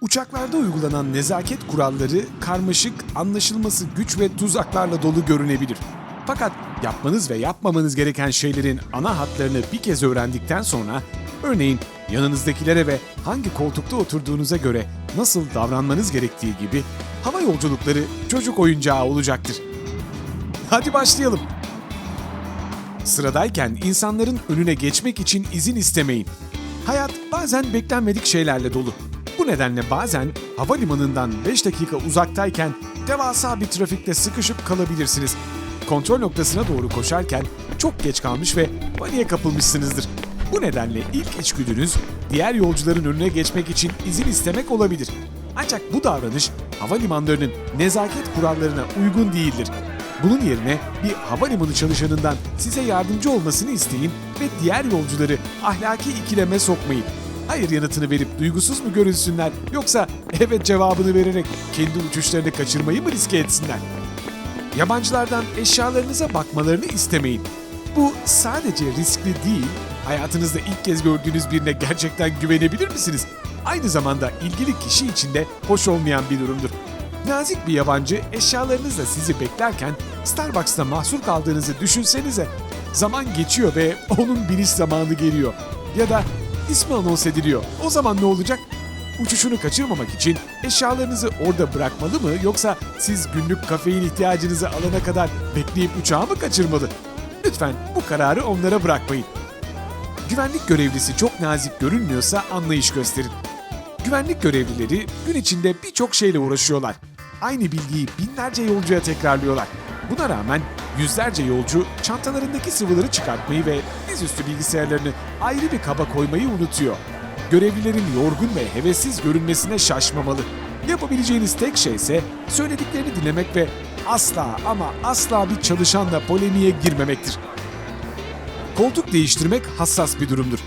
Uçaklarda uygulanan nezaket kuralları karmaşık, anlaşılması güç ve tuzaklarla dolu görünebilir. Fakat yapmanız ve yapmamanız gereken şeylerin ana hatlarını bir kez öğrendikten sonra, örneğin yanınızdakilere ve hangi koltukta oturduğunuza göre nasıl davranmanız gerektiği gibi hava yolculukları çocuk oyuncağı olacaktır. Hadi başlayalım. Sıradayken insanların önüne geçmek için izin istemeyin. Hayat bazen beklenmedik şeylerle dolu. Bu nedenle bazen havalimanından 5 dakika uzaktayken devasa bir trafikte sıkışıp kalabilirsiniz. Kontrol noktasına doğru koşarken çok geç kalmış ve paniğe kapılmışsınızdır. Bu nedenle ilk içgüdünüz diğer yolcuların önüne geçmek için izin istemek olabilir. Ancak bu davranış havalimanlarının nezaket kurallarına uygun değildir. Bunun yerine bir havalimanı çalışanından size yardımcı olmasını isteyin ve diğer yolcuları ahlaki ikileme sokmayın. Hayır yanıtını verip duygusuz mu görünsünler yoksa evet cevabını vererek kendi uçuşlarını kaçırmayı mı riske etsinler? Yabancılardan eşyalarınıza bakmalarını istemeyin. Bu sadece riskli değil, hayatınızda ilk kez gördüğünüz birine gerçekten güvenebilir misiniz? Aynı zamanda ilgili kişi için de hoş olmayan bir durumdur. Nazik bir yabancı eşyalarınızla sizi beklerken Starbucks'ta mahsur kaldığınızı düşünsenize. Zaman geçiyor ve onun biniş zamanı geliyor. Ya da ismi anons ediliyor. O zaman ne olacak? Uçuşunu kaçırmamak için eşyalarınızı orada bırakmalı mı yoksa siz günlük kafein ihtiyacınızı alana kadar bekleyip uçağı mı kaçırmalı? Lütfen bu kararı onlara bırakmayın. Güvenlik görevlisi çok nazik görünmüyorsa anlayış gösterin. Güvenlik görevlileri gün içinde birçok şeyle uğraşıyorlar. Aynı bilgiyi binlerce yolcuya tekrarlıyorlar. Buna rağmen yüzlerce yolcu çantalarındaki sıvıları çıkartmayı ve dizüstü bilgisayarlarını ayrı bir kaba koymayı unutuyor. Görevlilerin yorgun ve hevessiz görünmesine şaşmamalı. Yapabileceğiniz tek şey ise söylediklerini dinlemek ve asla ama asla bir çalışanla polemiğe girmemektir. Koltuk değiştirmek hassas bir durumdur.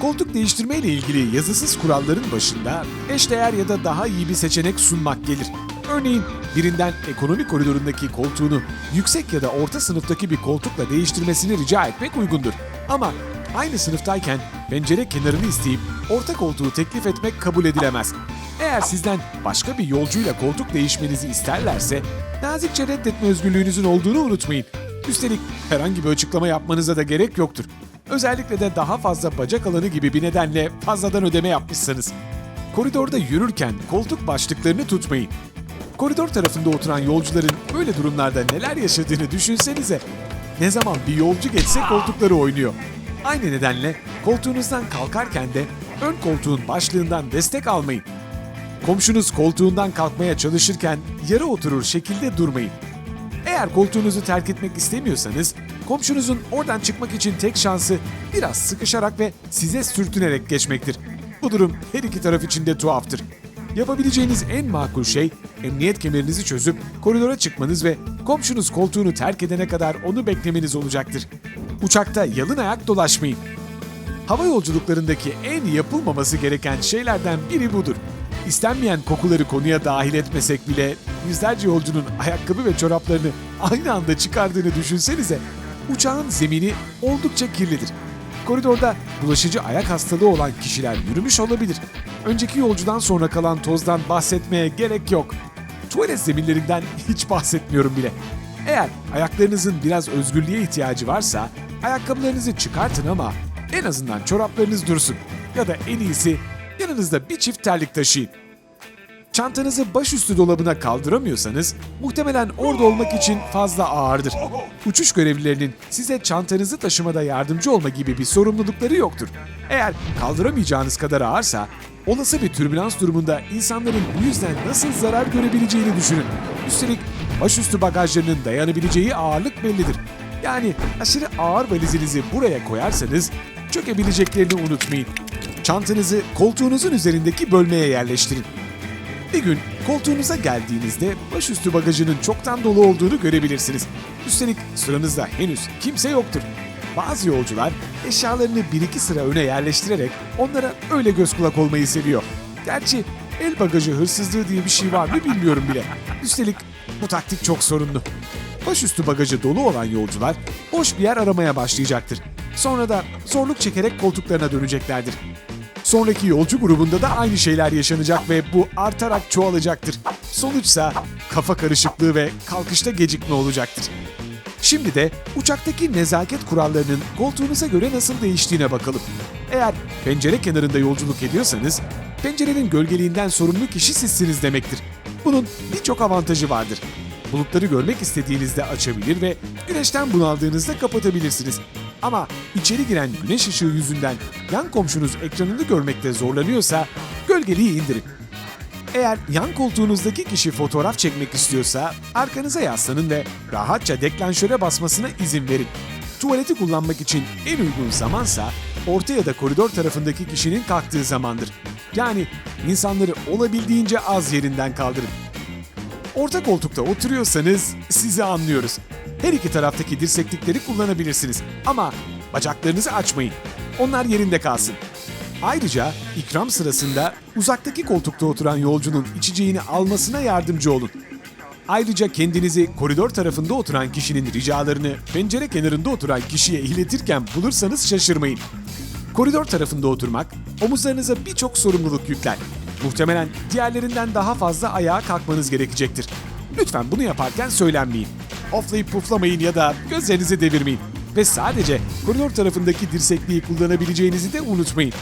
Koltuk değiştirme ile ilgili yazısız kuralların başında eşdeğer ya da daha iyi bir seçenek sunmak gelir. Örneğin birinden ekonomi koridorundaki koltuğunu yüksek ya da orta sınıftaki bir koltukla değiştirmesini rica etmek uygundur. Ama aynı sınıftayken pencere kenarını isteyip orta koltuğu teklif etmek kabul edilemez. Eğer sizden başka bir yolcuyla koltuk değişmenizi isterlerse nazikçe reddetme özgürlüğünüzün olduğunu unutmayın. Üstelik herhangi bir açıklama yapmanıza da gerek yoktur. Özellikle de daha fazla bacak alanı gibi bir nedenle fazladan ödeme yapmışsanız. Koridorda yürürken koltuk başlıklarını tutmayın. Koridor tarafında oturan yolcuların böyle durumlarda neler yaşadığını düşünsenize. Ne zaman bir yolcu geçse koltukları oynuyor. Aynı nedenle koltuğunuzdan kalkarken de ön koltuğun başlığından destek almayın. Komşunuz koltuğundan kalkmaya çalışırken yarı oturur şekilde durmayın. Eğer koltuğunuzu terk etmek istemiyorsanız, komşunuzun oradan çıkmak için tek şansı biraz sıkışarak ve size sürtünerek geçmektir. Bu durum her iki taraf için de tuhaftır. Yapabileceğiniz en makul şey, emniyet kemerinizi çözüp koridora çıkmanız ve komşunuz koltuğunu terk edene kadar onu beklemeniz olacaktır. Uçakta yalın ayak dolaşmayın. Hava yolculuklarındaki en yapılmaması gereken şeylerden biri budur. İstenmeyen kokuları konuya dahil etmesek bile yüzlerce yolcunun ayakkabı ve çoraplarını aynı anda çıkardığını düşünsenize. Uçağın zemini oldukça kirlidir. Koridorda bulaşıcı ayak hastalığı olan kişiler yürümüş olabilir. Önceki yolcudan sonra kalan tozdan bahsetmeye gerek yok. Tuvalet zeminlerinden hiç bahsetmiyorum bile. Eğer ayaklarınızın biraz özgürlüğe ihtiyacı varsa ayakkabılarınızı çıkartın ama en azından çoraplarınız dursun. Ya da en iyisi yanınızda bir çift terlik taşıyın. Çantanızı başüstü dolabına kaldıramıyorsanız muhtemelen orada olmak için fazla ağırdır. Uçuş görevlilerinin size çantanızı taşımada yardımcı olma gibi bir sorumlulukları yoktur. Eğer kaldıramayacağınız kadar ağırsa olası bir türbülans durumunda insanların bu yüzden nasıl zarar görebileceğini düşünün. Üstelik başüstü bagajlarının dayanabileceği ağırlık bellidir. Yani aşırı ağır valizinizi buraya koyarsanız çökebileceklerini unutmayın. Çantanızı koltuğunuzun üzerindeki bölmeye yerleştirin. Bir gün koltuğunuza geldiğinizde başüstü bagajının çoktan dolu olduğunu görebilirsiniz. Üstelik sıranızda henüz kimse yoktur. Bazı yolcular eşyalarını bir iki sıra öne yerleştirerek onlara öyle göz kulak olmayı seviyor. Gerçi el bagajı hırsızlığı diye bir şey var mı bilmiyorum bile. Üstelik bu taktik çok sorunlu. Başüstü bagajı dolu olan yolcular boş bir yer aramaya başlayacaktır. Sonra da zorluk çekerek koltuklarına döneceklerdir. Sonraki yolcu grubunda da aynı şeyler yaşanacak ve bu artarak çoğalacaktır. Sonuçsa kafa karışıklığı ve kalkışta gecikme olacaktır. Şimdi de uçaktaki nezaket kurallarının koltuğunuza göre nasıl değiştiğine bakalım. Eğer pencere kenarında yolculuk ediyorsanız, pencerenin gölgeliğinden sorumlu kişi sizsiniz demektir. Bunun birçok avantajı vardır. Bulutları görmek istediğinizde açabilir ve güneşten bunaldığınızda kapatabilirsiniz. Ama içeri giren güneş ışığı yüzünden yan komşunuz ekranını görmekte zorlanıyorsa gölgeliği indirin. Eğer yan koltuğunuzdaki kişi fotoğraf çekmek istiyorsa arkanıza yaslanın ve rahatça deklanşöre basmasına izin verin. Tuvaleti kullanmak için en uygun zamansa orta ya da koridor tarafındaki kişinin kalktığı zamandır. Yani insanları olabildiğince az yerinden kaldırın. Orta koltukta oturuyorsanız sizi anlıyoruz. Her iki taraftaki dirseklikleri kullanabilirsiniz ama bacaklarınızı açmayın. Onlar yerinde kalsın. Ayrıca ikram sırasında uzaktaki koltukta oturan yolcunun içeceğini almasına yardımcı olun. Ayrıca kendinizi koridor tarafında oturan kişinin ricalarını pencere kenarında oturan kişiye iletirken bulursanız şaşırmayın. Koridor tarafında oturmak omuzlarınıza birçok sorumluluk yükler. Muhtemelen diğerlerinden daha fazla ayağa kalkmanız gerekecektir. Lütfen bunu yaparken söylenmeyin. Oflayıp puflamayın ya da gözlerinizi devirmeyin. Ve sadece koridor tarafındaki dirsekliği kullanabileceğinizi de unutmayın.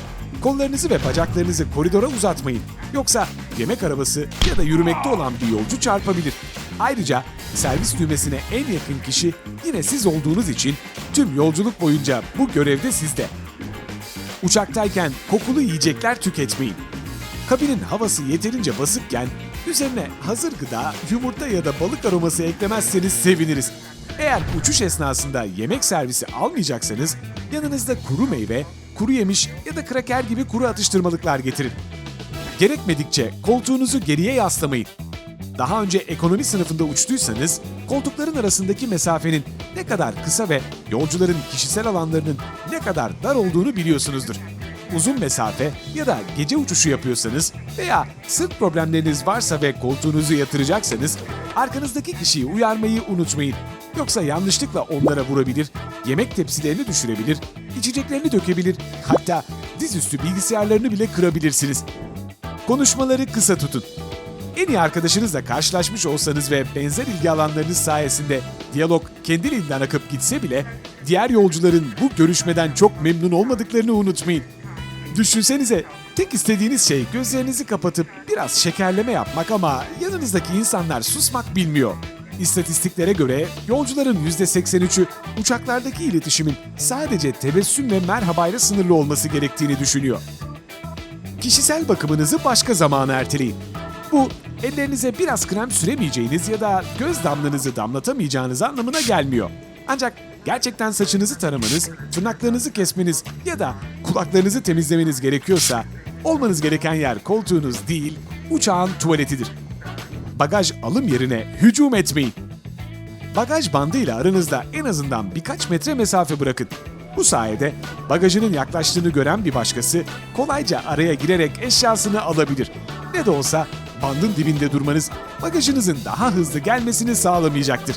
Kollarınızı ve bacaklarınızı koridora uzatmayın. Yoksa yemek arabası ya da yürümekte olan bir yolcu çarpabilir. Ayrıca servis düğmesine en yakın kişi yine siz olduğunuz için tüm yolculuk boyunca bu görevde sizde. Uçaktayken kokulu yiyecekler tüketmeyin. Kabinin havası yeterince basıkken üzerine hazır gıda, yumurta ya da balık aroması eklemezseniz seviniriz. Eğer uçuş esnasında yemek servisi almayacaksanız yanınızda kuru meyve, kuru yemiş ya da kraker gibi kuru atıştırmalıklar getirin. Gerekmedikçe koltuğunuzu geriye yaslamayın. Daha önce ekonomi sınıfında uçtuysanız koltukların arasındaki mesafenin ne kadar kısa ve yolcuların kişisel alanlarının ne kadar dar olduğunu biliyorsunuzdur. Uzun mesafe ya da gece uçuşu yapıyorsanız veya sırt problemleriniz varsa ve koltuğunuzu yatıracaksanız arkanızdaki kişiyi uyarmayı unutmayın. Yoksa yanlışlıkla onlara vurabilir, yemek tepsilerini düşürebilir, içeceklerini dökebilir, hatta dizüstü bilgisayarlarını bile kırabilirsiniz. Konuşmaları kısa tutun. En iyi arkadaşınızla karşılaşmış olsanız ve benzer ilgi alanlarınız sayesinde diyalog kendiliğinden akıp gitse bile diğer yolcuların bu görüşmeden çok memnun olmadıklarını unutmayın. Düşünsenize tek istediğiniz şey gözlerinizi kapatıp biraz şekerleme yapmak ama yanınızdaki insanlar susmak bilmiyor. İstatistiklere göre yolcuların %83'ü uçaklardaki iletişimin sadece tebessüm ve merhabayla sınırlı olması gerektiğini düşünüyor. Kişisel bakımınızı başka zamana erteleyin. Bu ellerinize biraz krem süremeyeceğiniz ya da göz damlanızı damlatamayacağınız anlamına gelmiyor. Ancak gerçekten saçınızı taramanız, tırnaklarınızı kesmeniz ya da kulaklarınızı temizlemeniz gerekiyorsa olmanız gereken yer koltuğunuz değil, uçağın tuvaletidir. Bagaj alım yerine hücum etmeyin. Bagaj bandıyla aranızda en azından birkaç metre mesafe bırakın. Bu sayede bagajının yaklaştığını gören bir başkası kolayca araya girerek eşyasını alabilir. Ne de olsa bandın dibinde durmanız bagajınızın daha hızlı gelmesini sağlamayacaktır.